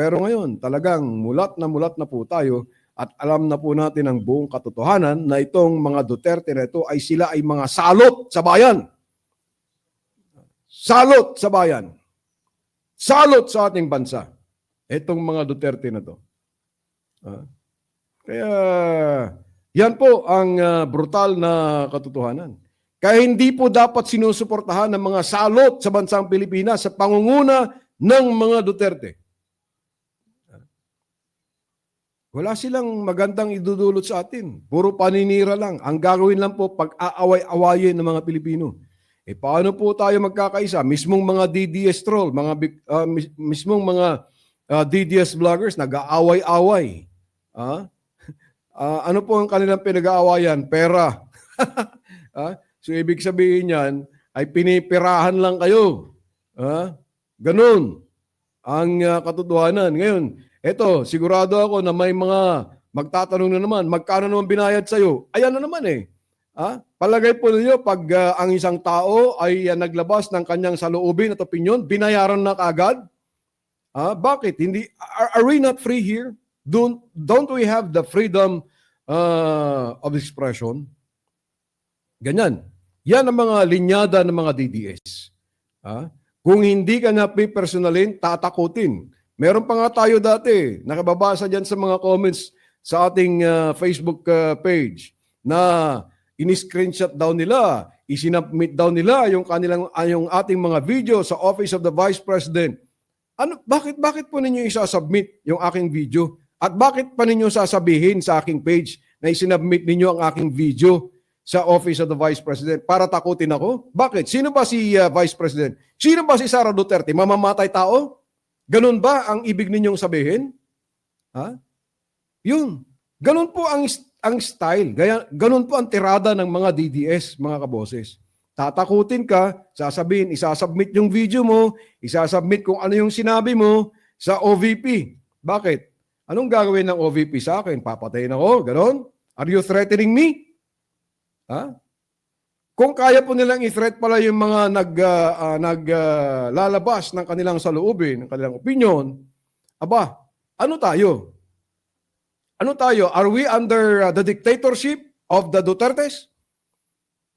Pero ngayon, talagang mulat na mulat na po tayo at alam na po natin ang buong katotohanan na itong mga Duterte na ito ay sila ay mga salot sa bayan. Salot sa bayan. Salot sa ating bansa. Itong mga Duterte na to. Ah. Kaya yan po ang ah, brutal na katotohanan. Kaya hindi po dapat sinusuportahan ng mga salot sa bansang Pilipinas sa pangunguna ng mga Duterte. Wala silang magandang idudulot sa atin. Puro paninira lang. Ang gagawin lang po pag-aaway-awayin ng mga Pilipino. Eh paano po tayo magkakaisa? Mismong mga DDS troll, mga mis- mismong mga ah, DDS vloggers nag-aaway-away. Ah? Ah, ano po ang kanilang pinag-aawayan? Pera. Ah, So ibig sabihin yan ay pinipirahan lang kayo. Ah? Ganun ang ah, katotohanan. Ngayon, eto, sigurado ako na may mga magtatanong na naman, magkano naman binayad sa'yo? Ayan na naman eh. Ah? Palagay po ninyo, pag ah, ang isang tao ay ah, naglabas ng kanyang saloobin at opinion, binayaran na kaagad? Ah, bakit? Hindi, are, are we not free here? Don't, don't we have the freedom uh, of expression? Ganyan. Yan ang mga linyada ng mga DDS. Ah? Kung hindi ka na personalin, tatakutin. Meron pa nga tayo dati, nakababasa dyan sa mga comments sa ating ah, Facebook ah, page na ini-screenshot daw nila, isinubmit daw nila yung kanilang ah, yung ating mga video sa Office of the Vice President. Ano bakit bakit po ninyo isasubmit yung aking video? At bakit pa ninyo sasabihin sa aking page na isinubmit ninyo ang aking video sa Office of the Vice President para takutin ako? Bakit? Sino ba si uh, Vice President? Sino ba si Sara Duterte? Mamamatay tao? Ganun ba ang ibig ninyong sabihin? Ha? Yun. Ganun po ang ang style. Gaya, ganun po ang tirada ng mga DDS, mga kaboses. Tatakutin ka, sasabihin, isasubmit yung video mo, isasubmit kung ano yung sinabi mo sa OVP. Bakit? Anong gagawin ng OVP sa akin? Papatayin ako? Ganon? Are you threatening me? Ha? Kung kaya po nilang i-threat pala yung mga nag, ah, ah, naglalabas ng kanilang saloobin, ng kanilang opinion, aba, ano tayo? Ano tayo? Are we under uh, the dictatorship of the Dutertes?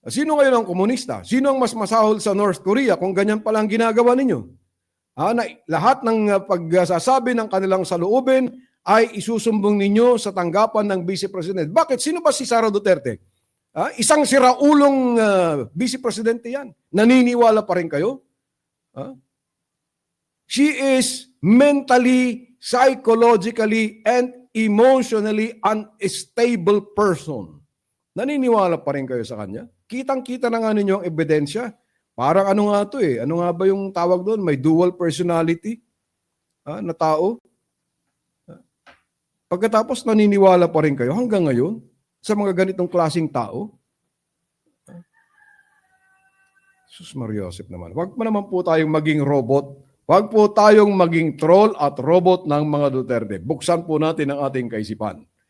Sino ngayon ang komunista? Sino ang mas masahol sa North Korea kung ganyan pala ang ginagawa ninyo? Ah, na, lahat ng uh, pagsasabi ng kanilang saloobin ay isusumbong ninyo sa tanggapan ng Vice President. Bakit? Sino ba si Sara Duterte? Ah, isang siraulong uh, Vice Presidente yan. Naniniwala pa rin kayo? Ah? She is mentally, psychologically, and emotionally unstable person. Naniniwala pa rin kayo sa kanya? Kitang-kita na nga ninyo ang ebidensya. Parang ano nga to eh. Ano nga ba yung tawag doon? May dual personality ah, na tao. Ah. Pagkatapos naniniwala pa rin kayo hanggang ngayon sa mga ganitong klasing tao. Sus Mariosep naman. Huwag mo naman po tayong maging robot. Huwag po tayong maging troll at robot ng mga Duterte. Buksan po natin ang ating kaisipan.